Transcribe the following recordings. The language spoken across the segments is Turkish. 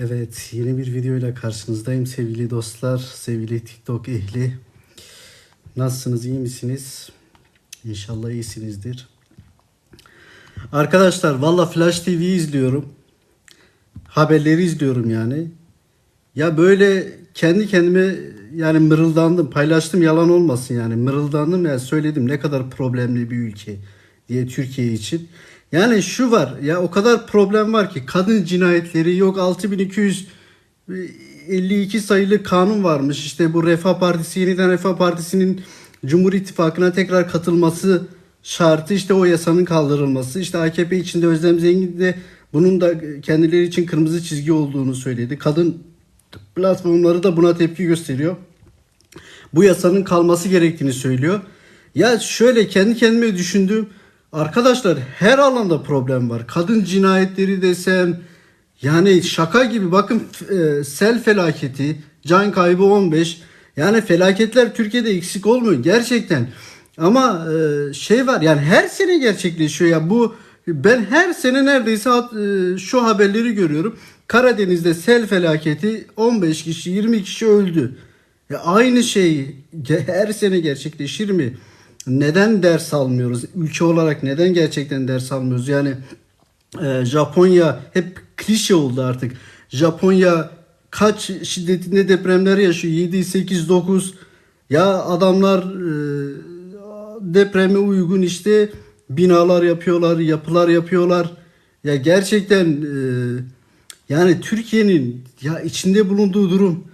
Evet, yeni bir videoyla karşınızdayım sevgili dostlar, sevgili TikTok ehli. Nasılsınız, iyi misiniz? İnşallah iyisinizdir. Arkadaşlar, valla Flash TV izliyorum. Haberleri izliyorum yani. Ya böyle kendi kendime yani mırıldandım, paylaştım yalan olmasın yani. Mırıldandım ya söyledim ne kadar problemli bir ülke diye Türkiye için. Yani şu var ya o kadar problem var ki kadın cinayetleri yok 6252 sayılı kanun varmış. İşte bu Refah Partisi yeniden Refah Partisi'nin Cumhur İttifakı'na tekrar katılması şartı işte o yasanın kaldırılması. İşte AKP içinde Özlem Zengin de bunun da kendileri için kırmızı çizgi olduğunu söyledi. Kadın platformları da buna tepki gösteriyor. Bu yasanın kalması gerektiğini söylüyor. Ya şöyle kendi kendime düşündüm. Arkadaşlar her alanda problem var. Kadın cinayetleri desem yani şaka gibi bakın e, sel felaketi, can kaybı 15. Yani felaketler Türkiye'de eksik olmuyor gerçekten. Ama e, şey var yani her sene gerçekleşiyor ya bu ben her sene neredeyse e, şu haberleri görüyorum. Karadeniz'de sel felaketi 15 kişi 20 kişi öldü. Ya aynı şey her sene gerçekleşir mi? Neden ders almıyoruz? Ülke olarak neden gerçekten ders almıyoruz? Yani e, Japonya hep klişe oldu artık. Japonya kaç şiddetinde depremler yaşıyor? 7, 8, 9. Ya adamlar e, depreme uygun işte binalar yapıyorlar, yapılar yapıyorlar. Ya gerçekten e, yani Türkiye'nin ya içinde bulunduğu durum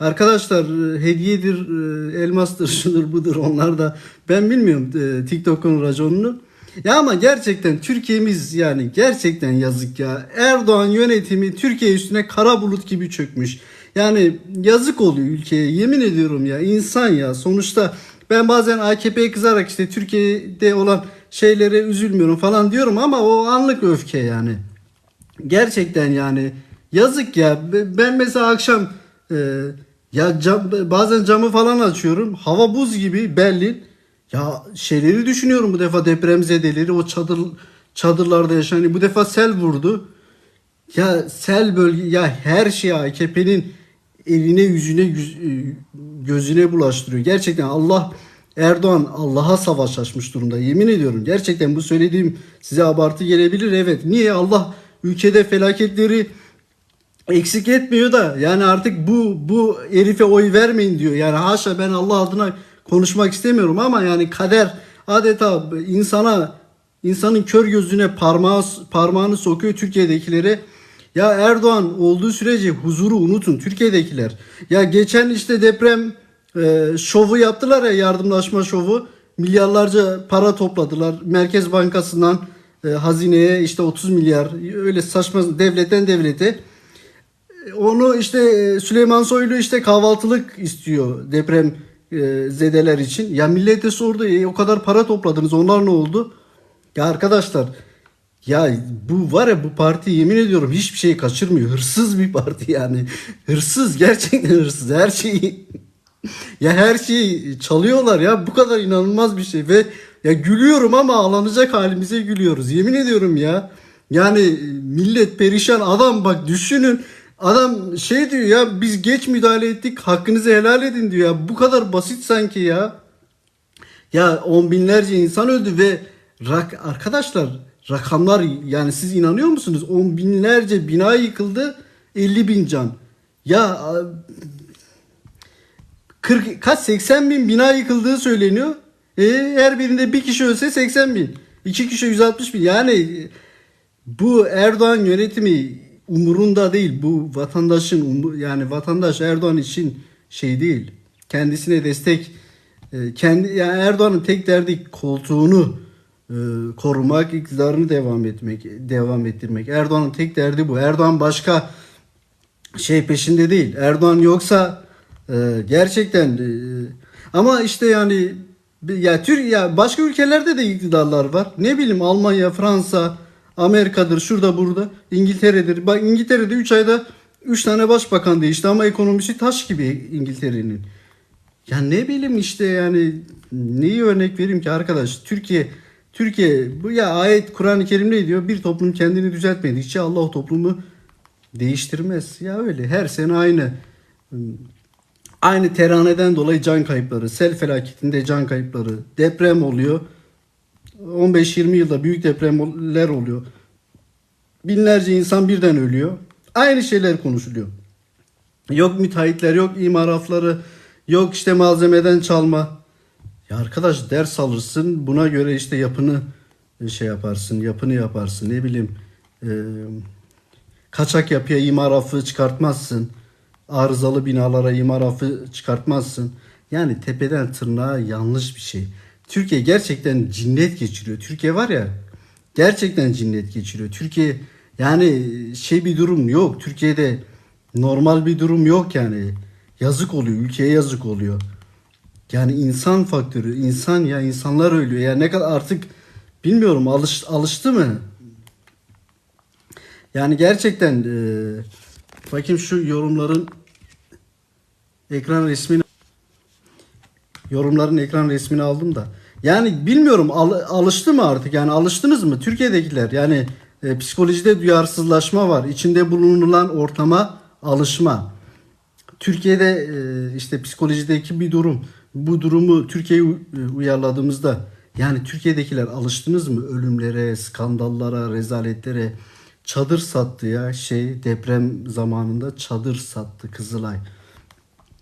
arkadaşlar e, hediyedir, e, elmastır, şudur budur onlar da ben bilmiyorum e, TikTok'un raconunu. Ya ama gerçekten Türkiye'miz yani gerçekten yazık ya. Erdoğan yönetimi Türkiye üstüne kara bulut gibi çökmüş. Yani yazık oluyor ülkeye yemin ediyorum ya insan ya sonuçta ben bazen AKP'ye kızarak işte Türkiye'de olan şeylere üzülmüyorum falan diyorum ama o anlık öfke yani. Gerçekten yani yazık ya. Ben mesela akşam ya cam, bazen camı falan açıyorum. Hava buz gibi Berlin. Ya şeyleri düşünüyorum bu defa depremzedeleri o çadır çadırlarda yaşayan hani bu defa sel vurdu. Ya sel bölge ya her şey AKP'nin eline yüzüne yüz- e, gözüne bulaştırıyor. Gerçekten Allah Erdoğan Allah'a savaş açmış durumda. Yemin ediyorum. Gerçekten bu söylediğim size abartı gelebilir. Evet. Niye Allah ülkede felaketleri eksik etmiyor da yani artık bu bu herife oy vermeyin diyor. Yani haşa ben Allah adına konuşmak istemiyorum ama yani kader adeta insana insanın kör gözüne parmağı parmağını sokuyor Türkiye'dekilere. Ya Erdoğan olduğu sürece huzuru unutun Türkiye'dekiler. Ya geçen işte deprem e, şovu yaptılar ya yardımlaşma şovu. Milyarlarca para topladılar. Merkez Bankası'ndan e, hazineye işte 30 milyar öyle saçma devletten devlete. Onu işte e, Süleyman Soylu işte kahvaltılık istiyor deprem e, zedeler için. Ya millete sordu "E, o kadar para topladınız onlar ne oldu? Ya arkadaşlar ya bu var ya bu parti yemin ediyorum hiçbir şey kaçırmıyor. Hırsız bir parti yani. Hırsız gerçekten hırsız her şeyi. ya her şeyi çalıyorlar ya bu kadar inanılmaz bir şey ve ya gülüyorum ama ağlanacak halimize gülüyoruz. Yemin ediyorum ya. Yani millet perişan adam bak düşünün adam şey diyor ya biz geç müdahale ettik hakkınızı helal edin diyor ya bu kadar basit sanki ya. Ya on binlerce insan öldü ve rak arkadaşlar rakamlar yani siz inanıyor musunuz? On binlerce bina yıkıldı 50 bin can. Ya a- 40 kaç 80 bin bina yıkıldığı söyleniyor. E, her birinde bir kişi ölse 80 bin. iki kişi 160 bin. Yani bu Erdoğan yönetimi umurunda değil. Bu vatandaşın yani vatandaş Erdoğan için şey değil. Kendisine destek e, kendi yani Erdoğan'ın tek derdi koltuğunu e, korumak, iktidarını devam etmek, devam ettirmek. Erdoğan'ın tek derdi bu. Erdoğan başka şey peşinde değil. Erdoğan yoksa e, gerçekten ama işte yani ya Tür ya başka ülkelerde de iktidarlar var. Ne bileyim Almanya, Fransa, Amerika'dır, şurada burada, İngiltere'dir. Bak İngiltere'de 3 ayda 3 tane başbakan değişti ama ekonomisi taş gibi İngiltere'nin. Ya ne bileyim işte yani neyi örnek vereyim ki arkadaş? Türkiye Türkiye bu ya ayet Kur'an-ı Kerim'de diyor bir toplum kendini düzeltmedikçe Allah o toplumu Değiştirmez. Ya öyle her sene aynı. Aynı teraneden dolayı can kayıpları, sel felaketinde can kayıpları, deprem oluyor. 15-20 yılda büyük depremler oluyor. Binlerce insan birden ölüyor. Aynı şeyler konuşuluyor. Yok müteahhitler, yok imar hafları, yok işte malzemeden çalma. Ya arkadaş ders alırsın buna göre işte yapını şey yaparsın, yapını yaparsın ne bileyim. e, kaçak yapıya imar affı çıkartmazsın. Arızalı binalara imar affı çıkartmazsın. Yani tepeden tırnağa yanlış bir şey. Türkiye gerçekten cinnet geçiriyor. Türkiye var ya gerçekten cinnet geçiriyor. Türkiye yani şey bir durum yok. Türkiye'de normal bir durum yok yani. Yazık oluyor. Ülkeye yazık oluyor. Yani insan faktörü, insan ya insanlar ölüyor. Ya ne kadar artık bilmiyorum alış, alıştı mı? Yani gerçekten eee bakayım şu yorumların ekran resmini yorumların ekran resmini aldım da. Yani bilmiyorum al- alıştı mı artık? Yani alıştınız mı Türkiye'dekiler? Yani e, psikolojide duyarsızlaşma var. İçinde bulunulan ortama alışma. Türkiye'de e, işte psikolojideki bir durum. Bu durumu Türkiye'ye u- e, uyarladığımızda yani Türkiye'dekiler alıştınız mı ölümlere, skandallara, rezaletlere? Çadır sattı ya şey deprem zamanında çadır sattı Kızılay.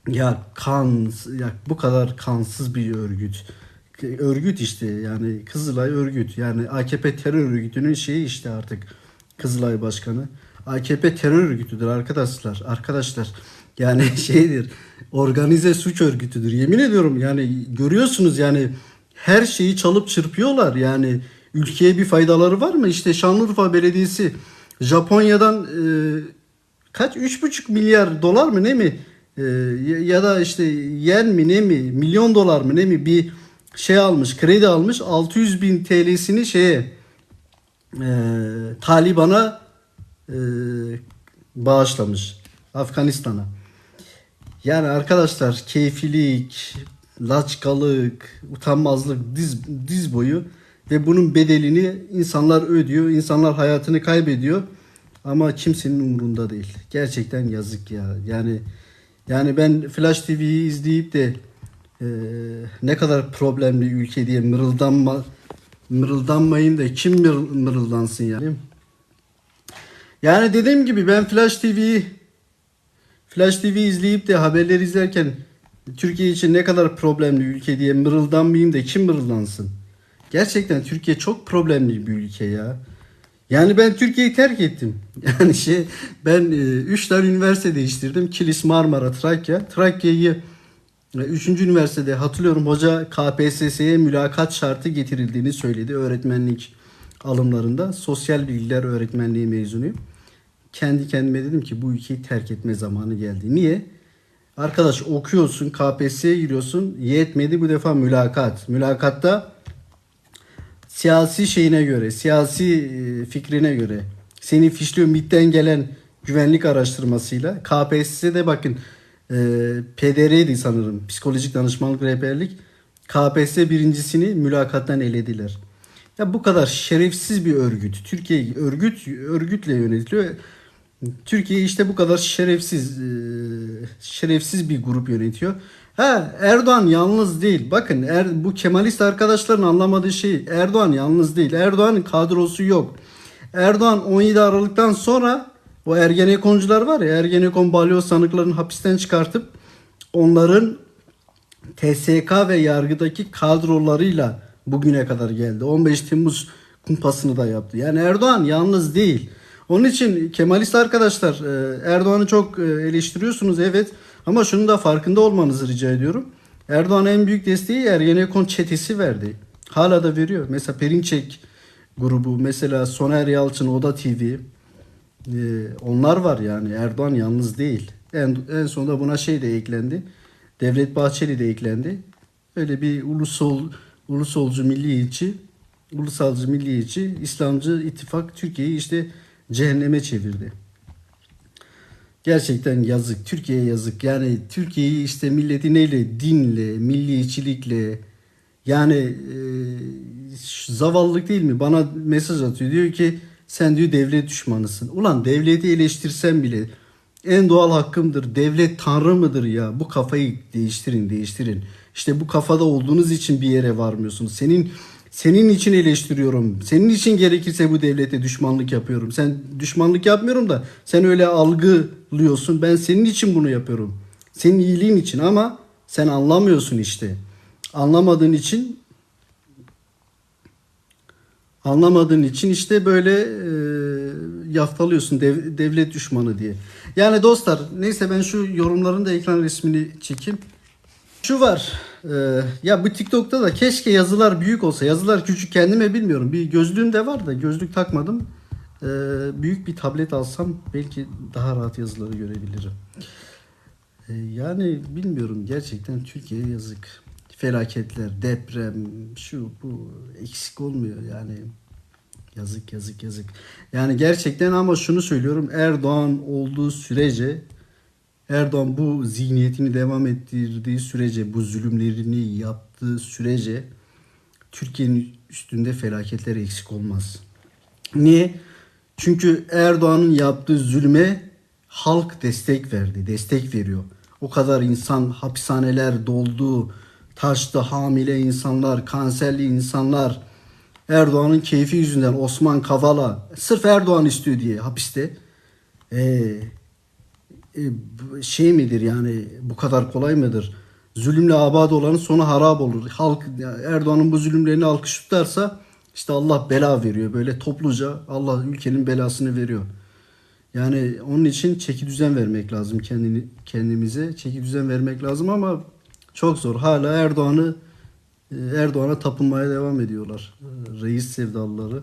Ya kan ya bu kadar kansız bir örgüt. Örgüt işte yani Kızılay örgüt. Yani AKP terör örgütünün şeyi işte artık Kızılay Başkanı. AKP terör örgütüdür arkadaşlar. Arkadaşlar yani şeydir. Organize suç örgütüdür. Yemin ediyorum yani görüyorsunuz yani her şeyi çalıp çırpıyorlar. Yani ülkeye bir faydaları var mı? İşte Şanlıurfa Belediyesi Japonya'dan e, kaç 3,5 milyar dolar mı ne mi Ee, ya- da işte yen mi ne mi milyon dolar mı ne mi bir şey almış kredi almış 600 bin TL'sini şeye e, Taliban'a e, bağışlamış Afganistan'a. Yani arkadaşlar keyfilik, laçkalık, utanmazlık diz, diz boyu ve bunun bedelini insanlar ödüyor. insanlar hayatını kaybediyor. Ama kimsenin umurunda değil. Gerçekten yazık ya. Yani yani ben Flash TV'yi izleyip de e, ne kadar problemli ülke diye mırıldanma mırıldanmayayım da kim mır, mırıldansın yani. Yani dediğim gibi ben Flash TV'yi Flash TV izleyip de haberleri izlerken Türkiye için ne kadar problemli ülke diye mırıldanmayayım da kim mırıldansın? Gerçekten Türkiye çok problemli bir ülke ya. Yani ben Türkiye'yi terk ettim. Yani şey ben 3 tane üniversite değiştirdim. Kilis, Marmara, Trakya. Trakya'yı 3. üniversitede hatırlıyorum hoca KPSS'ye mülakat şartı getirildiğini söyledi öğretmenlik alımlarında. Sosyal bilgiler öğretmenliği mezunuyum. Kendi kendime dedim ki bu ülkeyi terk etme zamanı geldi. Niye? Arkadaş okuyorsun, KPSS'ye giriyorsun. Yetmedi bu defa mülakat. Mülakatta siyasi şeyine göre, siyasi e, fikrine göre seni fişliyor MİT'ten gelen güvenlik araştırmasıyla KPSS'de bakın e, PDR'ydi sanırım. Psikolojik danışmanlık rehberlik. KPSS birincisini mülakattan elediler. Ya bu kadar şerefsiz bir örgüt. Türkiye örgüt örgütle yönetiliyor. Türkiye işte bu kadar şerefsiz e, şerefsiz bir grup yönetiyor. Ha Erdoğan yalnız değil. Bakın er, bu Kemalist arkadaşların anlamadığı şey Erdoğan yalnız değil. Erdoğan'ın kadrosu yok. Erdoğan 17 Aralık'tan sonra o Ergenekoncular var ya Ergenekon balyoz sanıklarını hapisten çıkartıp onların TSK ve yargıdaki kadrolarıyla bugüne kadar geldi. 15 Temmuz kumpasını da yaptı. Yani Erdoğan yalnız değil. Onun için Kemalist arkadaşlar e, Erdoğan'ı çok e, eleştiriyorsunuz evet ama şunu da farkında olmanızı rica ediyorum. Erdoğan'a en büyük desteği Ergenekon çetesi verdi. Hala da veriyor. Mesela Perinçek grubu, mesela Soner Yalçın, Oda TV. e, onlar var yani. Erdoğan yalnız değil. En, en sonunda buna şey de eklendi. Devlet Bahçeli de eklendi. Öyle bir ulusal ulusolcu milliyetçi, ulusalcı milliyetçi, İslamcı ittifak Türkiye'yi işte cehenneme çevirdi. Gerçekten yazık. Türkiye'ye yazık. Yani Türkiye'yi işte milleti neyle? Dinle, milliyetçilikle yani e, zavallılık değil mi? Bana mesaj atıyor. Diyor ki sen diyor devlet düşmanısın. Ulan devleti eleştirsen bile en doğal hakkımdır. Devlet tanrı mıdır ya? Bu kafayı değiştirin, değiştirin. İşte bu kafada olduğunuz için bir yere varmıyorsunuz. Senin senin için eleştiriyorum. Senin için gerekirse bu devlete düşmanlık yapıyorum. Sen düşmanlık yapmıyorum da sen öyle algılıyorsun. Ben senin için bunu yapıyorum. Senin iyiliğin için ama sen anlamıyorsun işte. Anlamadığın için anlamadığın için işte böyle e, yaftalıyorsun dev- devlet düşmanı diye. Yani dostlar neyse ben şu yorumların da ekran resmini çekeyim. Şu var. E, ya bu TikTok'ta da keşke yazılar büyük olsa. Yazılar küçük kendime bilmiyorum. Bir gözlüğüm de var da gözlük takmadım. E, büyük bir tablet alsam belki daha rahat yazıları görebilirim. E, yani bilmiyorum gerçekten Türkiye'ye yazık. Felaketler, deprem, şu bu eksik olmuyor yani. Yazık yazık yazık. Yani gerçekten ama şunu söylüyorum Erdoğan olduğu sürece Erdoğan bu zihniyetini devam ettirdiği sürece bu zulümlerini yaptığı sürece Türkiye'nin üstünde felaketler eksik olmaz. Niye? Çünkü Erdoğan'ın yaptığı zulme halk destek verdi, destek veriyor. O kadar insan hapishaneler doldu, taştı hamile insanlar, kanserli insanlar. Erdoğan'ın keyfi yüzünden Osman Kavala sırf Erdoğan istiyor diye hapiste. Ee, şey midir yani bu kadar kolay mıdır? Zulümle abad olanın sonu harap olur. Halk Erdoğan'ın bu zulümlerini alkış tutarsa işte Allah bela veriyor. Böyle topluca Allah ülkenin belasını veriyor. Yani onun için çeki düzen vermek lazım kendini kendimize. Çeki düzen vermek lazım ama çok zor. Hala Erdoğan'ı e, Erdoğan'a tapınmaya devam ediyorlar. E, Reis sevdalıları.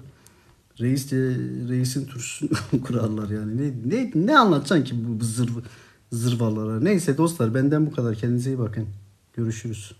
Reis de reisin turşusunu kurarlar yani. Ne, ne, ne anlatacaksın ki bu, zırv, zırvalara? Neyse dostlar benden bu kadar. Kendinize iyi bakın. Görüşürüz.